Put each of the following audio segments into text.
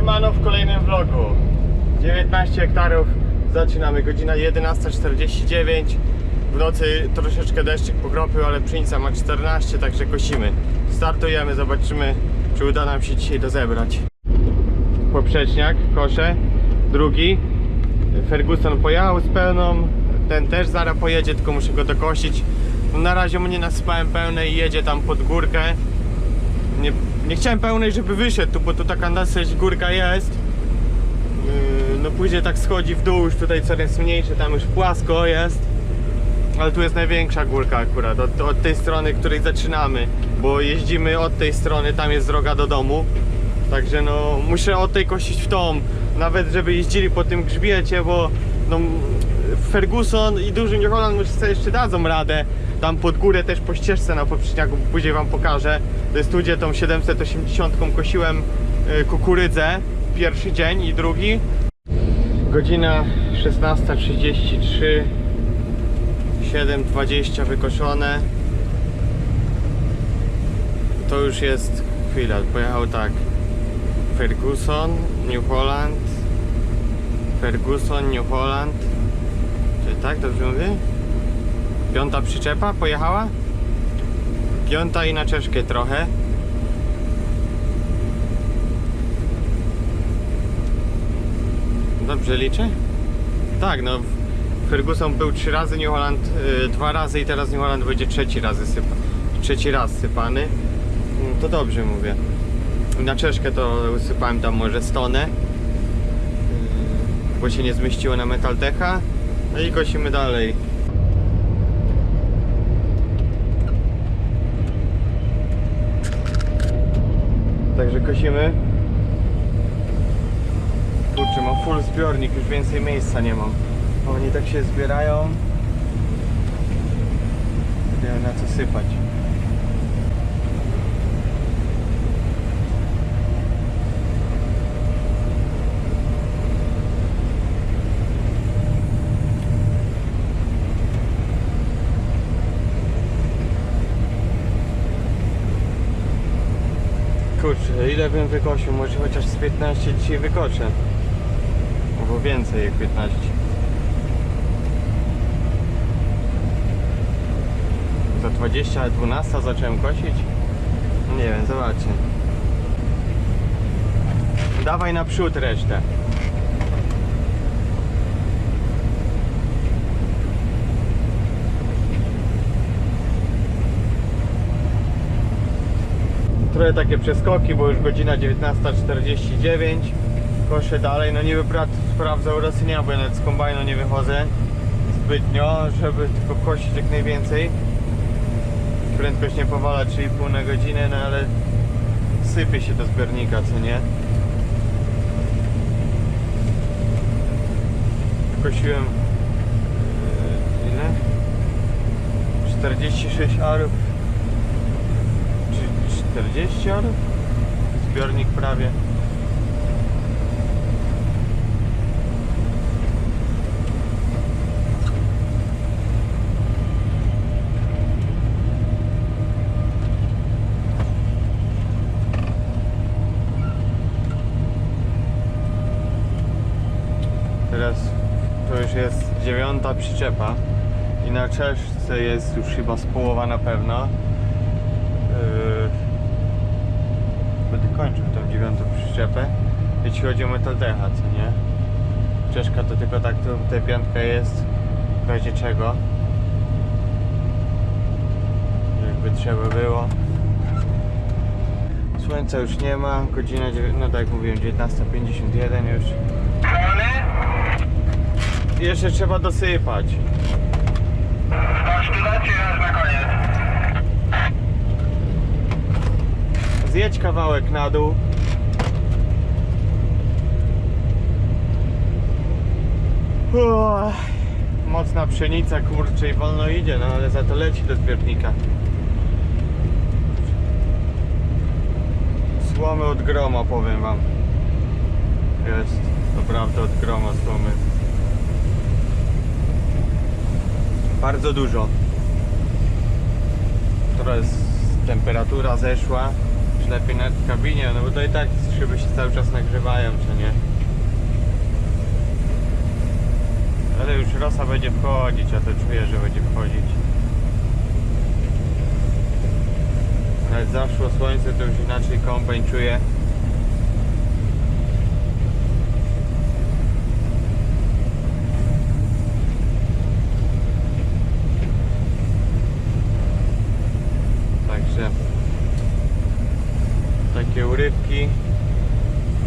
Siemano w kolejnym vlogu. 19 hektarów Zaczynamy, godzina 11.49 W nocy troszeczkę deszczyk pokropił, ale pszenica ma 14, także kosimy. Startujemy, zobaczymy czy uda nam się dzisiaj dozebrać Poprzeczniak, kosze. Drugi. Ferguson pojechał z pełną. Ten też zaraz pojedzie, tylko muszę go dokosić. No, Na razie mu nie nasypałem pełnej i jedzie tam pod górkę. Nie, nie chciałem pełnej, żeby wyszedł tu, bo tu taka dosyć górka jest. Yy, No później tak schodzi w dół, już tutaj coraz mniejsze, tam już płasko jest. Ale tu jest największa górka akurat, od, od tej strony, której zaczynamy. Bo jeździmy od tej strony, tam jest droga do domu. Także no, muszę od tej kosić w tą. Nawet żeby jeździli po tym grzbiecie, bo no, Ferguson i duży New Holland może sobie jeszcze dadzą radę. Tam pod górę też po ścieżce na poprzeczniaku, później wam pokażę. Tu, gdzie tą 780 kosiłem y, kukurydzę. Pierwszy dzień i drugi. Godzina 16.33 7.20 wykoszone To już jest chwila, pojechał tak Ferguson, New Holland Ferguson, New Holland tak, dobrze mówię? Piąta przyczepa pojechała? Piąta i na czeszkę trochę Dobrze liczę? Tak, no Ferguson był trzy razy, New Holland y, dwa razy i teraz New Holland będzie trzeci raz sypa, trzeci raz sypany. Mm, To dobrze mówię. Na czeszkę to usypałem tam może stonę, y, bo się nie zmieściło na Metaltecha. No i kosimy dalej. Także kosimy. Kurczę, mam full zbiornik, już więcej miejsca nie mam. Oni tak się zbierają. Nie wiem na co sypać. Kurczę, ile bym wykosił? Może chociaż z 15 dzisiaj wykoczę. Albo więcej jak 15. Za 20, ale 12 zacząłem kosić? Nie wiem, zobaczę. Dawaj naprzód resztę. Trochę takie przeskoki, bo już godzina 19.49 Koszę dalej, no niby brat sprawdzał rosynia, bo ja nawet z kombajnu nie wychodzę zbytnio, żeby tylko kosić jak najwięcej prędkość nie powala 3,5 na godzinę, no ale sypie się do zbiornika, co nie? Kosiłem yy, ile? 46 arów 40 arów? Zbiornik prawie Teraz to już jest dziewiąta przyczepa i na czeszce jest już chyba z połowa na pewno. Yy, Będę kończył tą dziewiątą przyczepę. Jeśli chodzi o metaldecha, co nie? Czeszka to tylko tak, to tutaj piątka jest w razie czego. Jakby trzeba było. Słońca już nie ma, godzina, no tak jak mówiłem, 19.51 już. Jeszcze trzeba dosypać. Tu dać raz na koniec. Zjedź kawałek na dół. Mocna pszenica, kurczę i wolno idzie, no ale za to leci do zbiornika. Słomy od groma, powiem wam. Jest, naprawdę od groma słomy. Bardzo dużo. Teraz temperatura zeszła, lepiej nawet w kabinie, no bo to i tak szyby się cały czas nagrzewają, czy nie? Ale już rosa będzie wchodzić, ja to czuję, że będzie wchodzić. Nawet zaszło słońce, to już inaczej kombajn czuje. Także urywki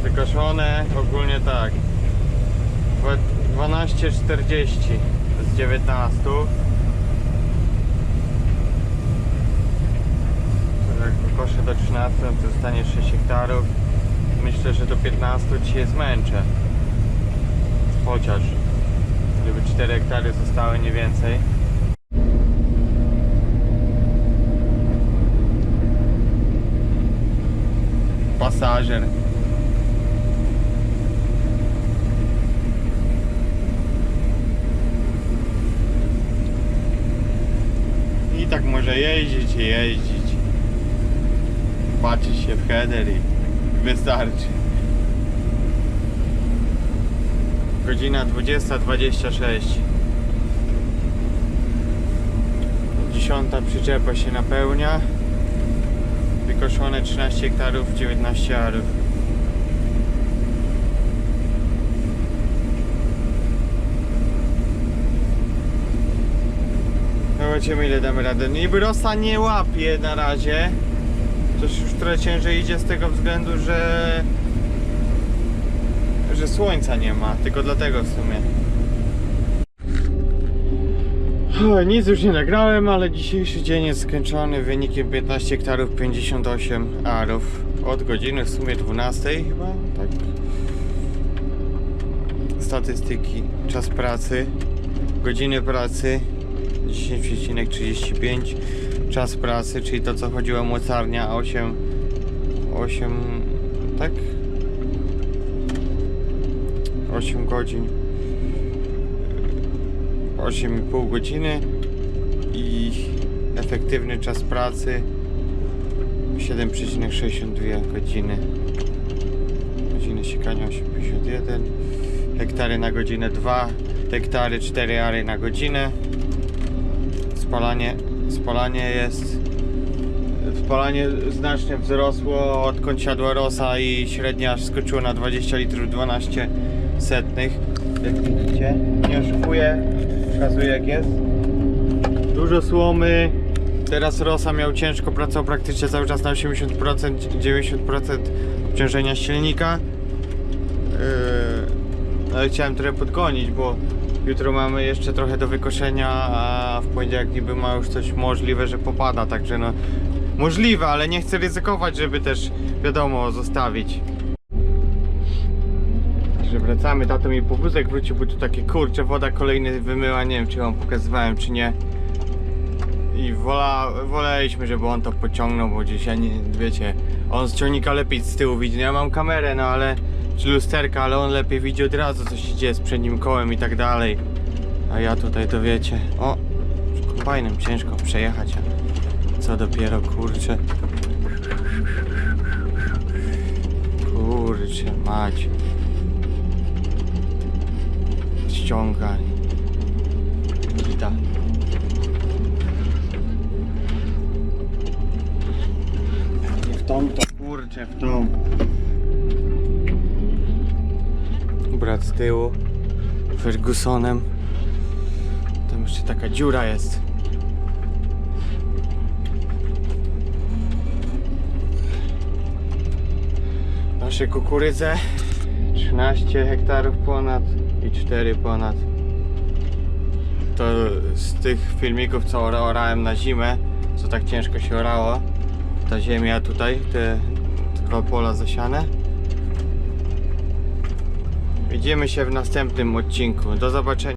wykoszone ogólnie tak. Dwa- 12,40 z 19 To jak wykoszę do 13 to zostanie 6 hektarów. Myślę, że do 15 dzisiaj zmęczę. Chociaż żeby 4 hektary zostały nie więcej pasażer. I tak może jeździć i jeździć. Patrzeć się w header i wystarczy. Godzina 20.26. Dziesiąta przyczepa się napełnia. Wykoszone 13 hektarów, 19 arów. Zobaczymy ile damy radę. Niby rosa nie łapie na razie. Coś już trochę ciężej idzie z tego względu, że że słońca nie ma, tylko dlatego w sumie. O, nic już nie nagrałem, ale dzisiejszy dzień jest skończony wynikiem 15 hektarów 58 arów. Od godziny w sumie 12 chyba, tak. Statystyki, czas pracy, godziny pracy 10,35 czas pracy, czyli to co chodziło mocarnia 8 8 tak? 8 godzin 8,5 godziny i efektywny czas pracy 7,62 godziny. Godziny siekania 8,51 hektary na godzinę 2 hektary 4 ary na godzinę. Spalanie spalanie jest spalanie znacznie wzrosło odkąd siadła rosa i średnia aż skoczyła na 20 litrów 12 setnych. Jak widzicie nie oszukuję pokazuję jak jest. Dużo słomy. Teraz rosa miał ciężko pracował praktycznie cały czas na 80% 90% obciążenia silnika. Yy, ale chciałem trochę podgonić, bo jutro mamy jeszcze trochę do wykoszenia, a w poniedziałek niby ma już coś możliwe, że popada, także no możliwe, ale nie chcę ryzykować, żeby też wiadomo zostawić. Także wracamy, tato mi powózek wrócił, bo tu takie kurcze, woda kolejny wymyła, nie wiem czy wam pokazywałem czy nie. I wola, woleliśmy, żeby on to pociągnął, bo gdzieś ja nie, wiecie, on z ciągnika lepiej z tyłu widzi. No ja mam kamerę, no ale, czy lusterka, ale on lepiej widzi od razu, co się dzieje z przednim kołem i tak dalej. A ja tutaj to wiecie, o, kombajnem ciężko przejechać, a co dopiero, kurczę. Kurczę, mać. Ściąga. Gita. Nie w tą to kurczę, w tą. Brat z tyłu. Fergusonem. Tam jeszcze taka dziura jest. Nasze kukurydze 13 hektarów ponad i 4 ponad. To z tych filmików co ora- orałem na zimę, co tak ciężko się orało. Ta ziemia tutaj, te tylko pola zasiane. Widzimy się w następnym odcinku. Do zobaczenia.